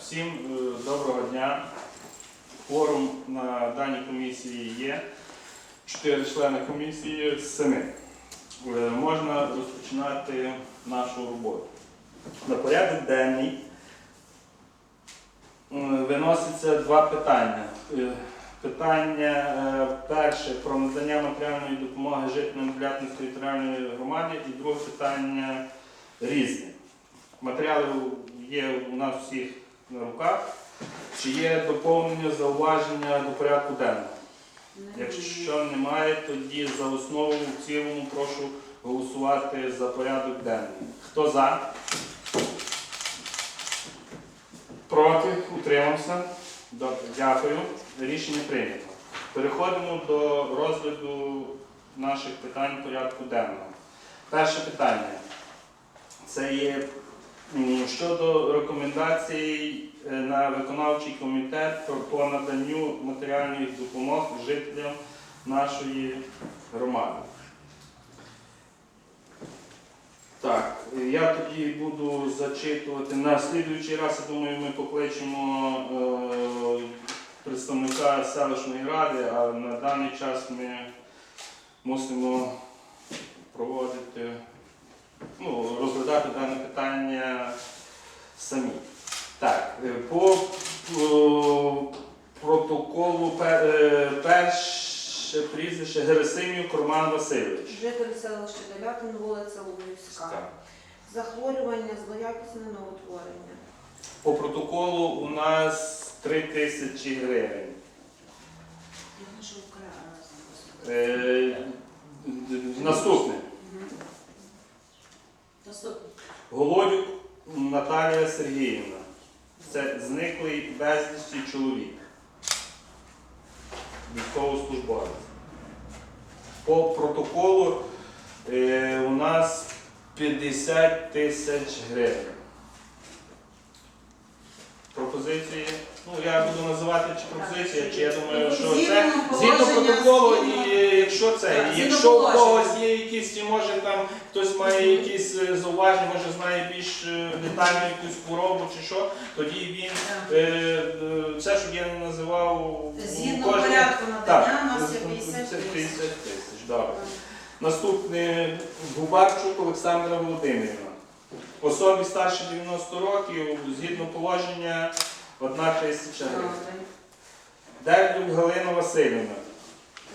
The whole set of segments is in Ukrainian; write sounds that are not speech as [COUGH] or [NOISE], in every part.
Всім е, доброго дня. Форум на даній комісії є. Чотири члени комісії з семи. Е, Можна розпочинати нашу роботу. На порядок денний е, виноситься два питання. Питання перше про надання матеріальної допомоги жителям Блятницької територіальної громади і друге питання різне. Матеріали є у нас всіх на руках. Чи є доповнення, зауваження до порядку денного? Якщо немає, тоді за основу в цілому прошу голосувати за порядок денний. Хто за? Проти? Утримався? Добре, дякую. Рішення прийнято. Переходимо до розгляду наших питань порядку денного. Перше питання. Це є щодо рекомендацій е, на виконавчий комітет по- наданню матеріальних допомог жителям нашої громади. Так, я тоді буду зачитувати на слідуючий раз, я думаю, ми покличемо е, представника селищної ради, а на даний час ми мусимо проводити, ну, розглядати дане питання самі. Так, е, по протоколу е, перше прізвище Герасимів Роман Васильович. Житель селища Делятин, вулиця Лубівська. Захворювання, злоякісне новотворення. По протоколу у нас 3 тисячі гривень. Е, д- Наступне. Голодюк Наталія Сергіївна. Це зниклий безвісті чоловік. Військовослужбовець. По протоколу е, у нас 50 тисяч гривень. Пропозиції. Ну, я буду називати чи пропозиція, чи я думаю, що це Згідно протоколу, і якщо це, і якщо у когось є якісь, і може там хтось має якісь е, зауваження, може знає більш е, детально якусь хворобу чи що, тоді він е, е, що я не називав, Згідно порядку надання, у нас є це 50 50 тисяч. тисяч. Добре. Наступне Губарчук Олександра Володимирівна. Особі старше 90 років, згідно положення, одна тисяча гривень. Дердюк Галина Васильівна.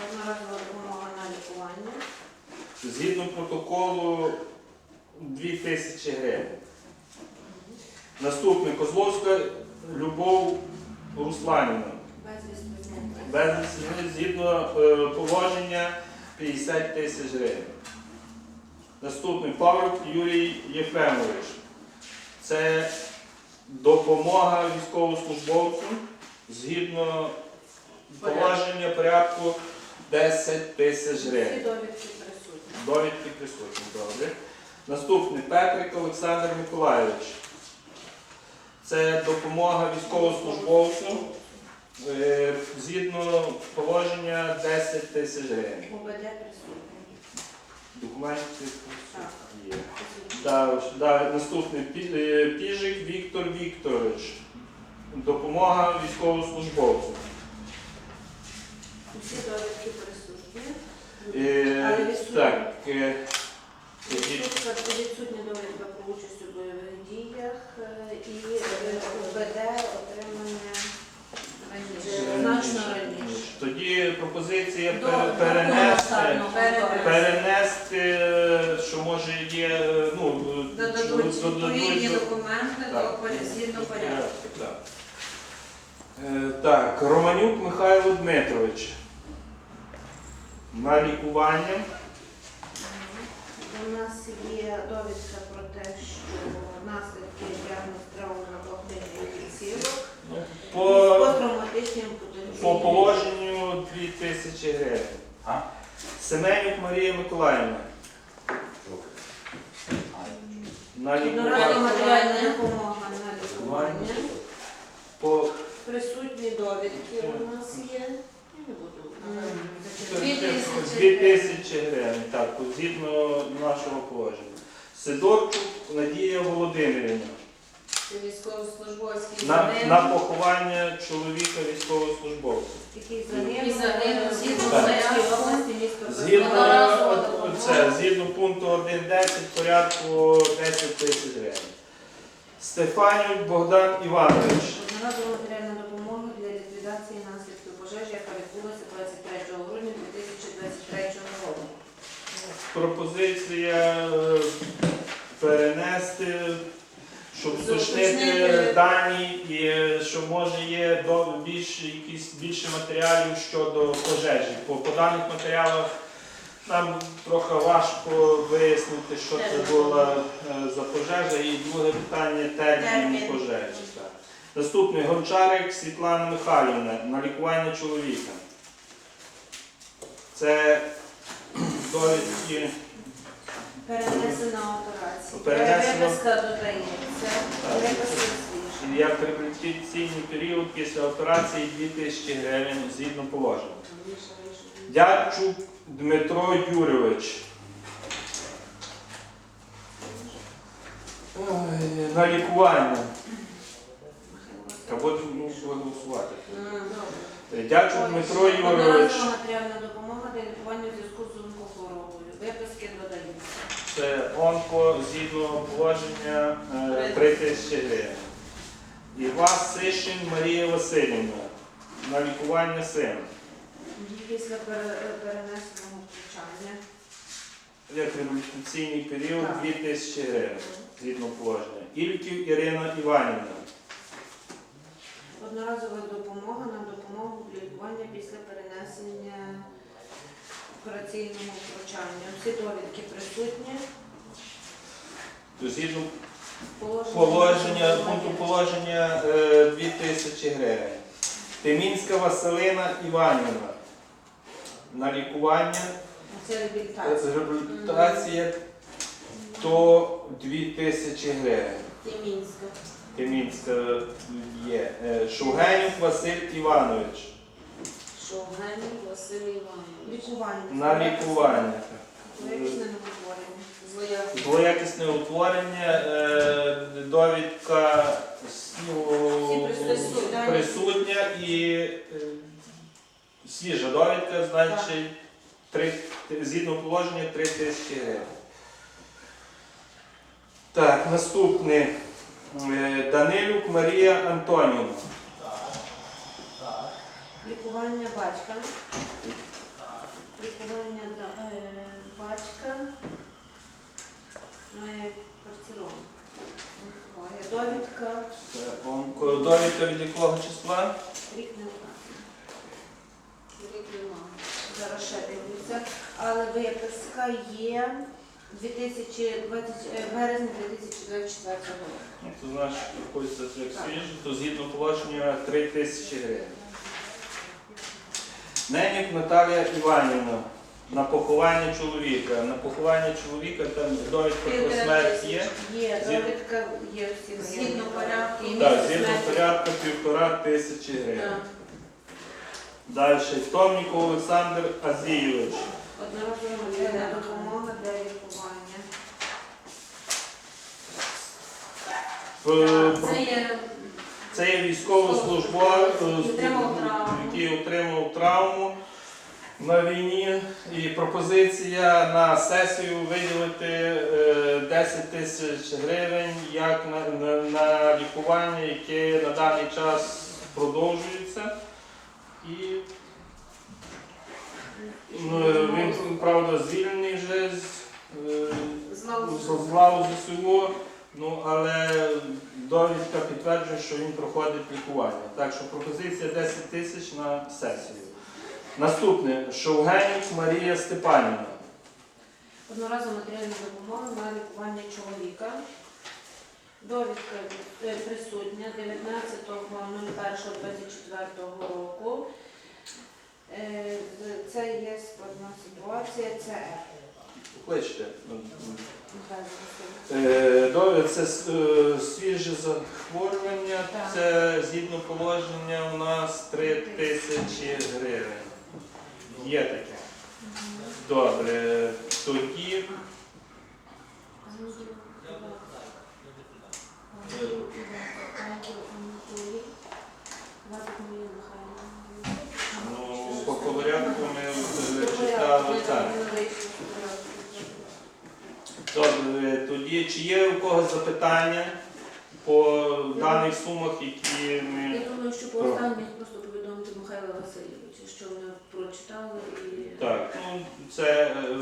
Одноразова допомога на лікування. Згідно протоколу 2 тисячі гривень. Наступне Козловська Любов Русланівна. Без згідно е, положення 50 тисяч гривень. Наступний Павлик Юрій Єфремович. Це допомога військовослужбовцю згідно положення порядку 10 тисяч гривень. довідки присутні. Довідки присутні, добре. Наступний Петрик Олександр Миколайович. Це допомога військовослужбовцю. е, Згідно положення 10 тисяч гривень. ОБД присутні. Документи є. далі. Да, да, наступний Пі- е, Піжик Віктор Вікторович. Допомога військовослужбовцю. Всі довідки присутні. Е, Але відсутні. Так, е, тоді- Відсутня відсутня довідка про участь у бойових діях е, і е, ОБД отримання раніше, значно раніше. Тоді пропозиція До- пер- до перенести. повноштабного перенести. перенести, е, може є, е, ну, Додадуть додадуть- відповідні документи до Так. згідно порядку. Так. Е, Так, Романюк Михайло Дмитрович. На лікування. У нас є довідка про те, що наслідки діагноз травми поглинення кінцівок з По, по положенню 2000 гривень. Семенюк Марія Миколаївна. На Одноразова лікування. матеріальна допомога на лікування. По Присутні довідки у нас є. Я не буду. Дві тисячі. 2000 гривень, так, згідно нашого положення. Сидорчук Надія Володимирівна. Це військовослужбовські На, загинув. на поховання чоловіка військовослужбовця. Який Який загинув загинув згідно Так. області, місто Згідно, Одноразово от- допомога. оце, згідно пункту 1.10 порядку 10 тисяч гривень. Стефанюк Богдан Іванович. Одноразова матеріальна допомога для ліквідації наслідків пожежі, яка відбулася 23 грудня 2023 року. Пропозиція е, перенести, щоб уточнити дані і е, що може є до більше якісь більше матеріалів щодо пожежі. По, по даних матеріалах нам трохи важко вияснити, що це була е, за пожежа. І друге питання термін Термін. пожежі. Так. Наступний Гончарик Світлана Михайлівна на лікування чоловіка. Це [CLEARS THROAT] довідки. Перенесена операція. Перенесено. Переписка додається. Так. Переписка свіжа. Як реабілітаційний період після операції 2000 гривень згідно положення. Дядчук Дмитро Юрійович. Ой, На лікування. Та будемо голосувати. Дядчук Дмитро Юрійович. Одноразова матеріальна допомога для лікування в зв'язку з. Це онко згідно положення е, 3 тисячі гривень. Івас Сишин Марія Васильівна. На лікування сина. Після пере- перенесеного втручання. Як реабілітаційний період Так. 2 тисячі гривень. Згідно положення. Ільків Ірина Іванівна. Одноразова допомога на допомогу для лікування після перенесення операційного втручання. Всі довідки присутні. Згідно Положення, пункту положення е, 2 тисячі гривень. Тимінська Василина Іванівна. На лікування Це реабілітація. реабілітація то 2 тисячі гривень. Тімінська. Тимінська є. Е, Шугенюк Василь Іванович. Шовгенів Василь Іванович. Лікування. На лікування. Вирішне новотворення. Злоя. Злоякісне утворення, е, довідка с- ну, Всі присутні. присутня і е, свіжа довідка, значить, три, згідно положення 3 тисячі гривень. Так, наступний. Е, Данилюк Марія Антонівна. Лікування батька. Лікування е, батька. Має карцером. Довідка. Це онко- Довідка від якого числа? Рік не. Рік нема. Зараз ще дивлюся. Але виписка є 2020, е, березня 2024 року. Ну, то значить, хочеться як свіже, то згідно положення 3 тисячі гривень. Ненюк Наталія Іванівна на поховання чоловіка. На поховання чоловіка там довідка про смерть є. Є, довідка є всі Згідно порядку. І Так, місце згідно смерті. порядку півтора тисячі гривень. Так. Далі. Томніков Олександр Азійович. Одноразова матеріальна допомога для лікування. В- Це є Це є військовослужбовець, який отримав травму на війні. І пропозиція на сесію виділити е, 10 тисяч гривень як на, на, на лікування, яке на даний час продовжується. І ну, він, правда, звільнений вже з, е, з лаву ЗСУ, ну але довідка підтверджує, що він проходить лікування. Так що пропозиція 10 тисяч на сесію. Наступне Шовгенюк Марія Степанівна. Одноразова матеріальна допомога на лікування чоловіка. Довідка е, присутня 19.01.24 року. Е, Це є складна ситуація, це. Кличте. Е, добре, це е, свіже захворювання, це згідно положення у нас 3 тисячі гривень. Є таке. Добре, тоді. Ну, по порядку ми е, читали так. Є у когось запитання по даних сумах, які ми. Я думаю, що по останніх просто повідомити Михайла Васильовича, що вони прочитали і Так, ну це е,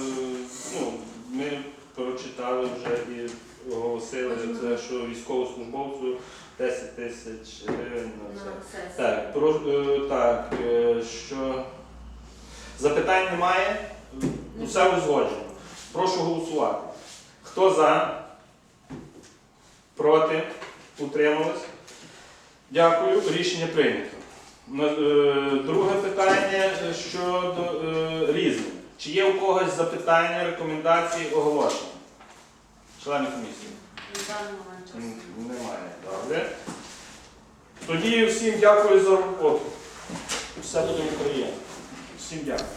ну, ми прочитали вже і оголосили це, що військовослужбовцю 10 тисяч гривень на це. на. Так, про, е, так, е, що запитань немає? Все узгоджено. Прошу голосувати. Хто за? Проти? Утримались? Дякую. Рішення прийнято. Е, Друге питання щодо е, різних. Чи є у когось запитання, рекомендації, оголошення? Члени комісії? Немає. Добре. Тоді всім дякую за роботу. Все буде Україна. Всім дякую.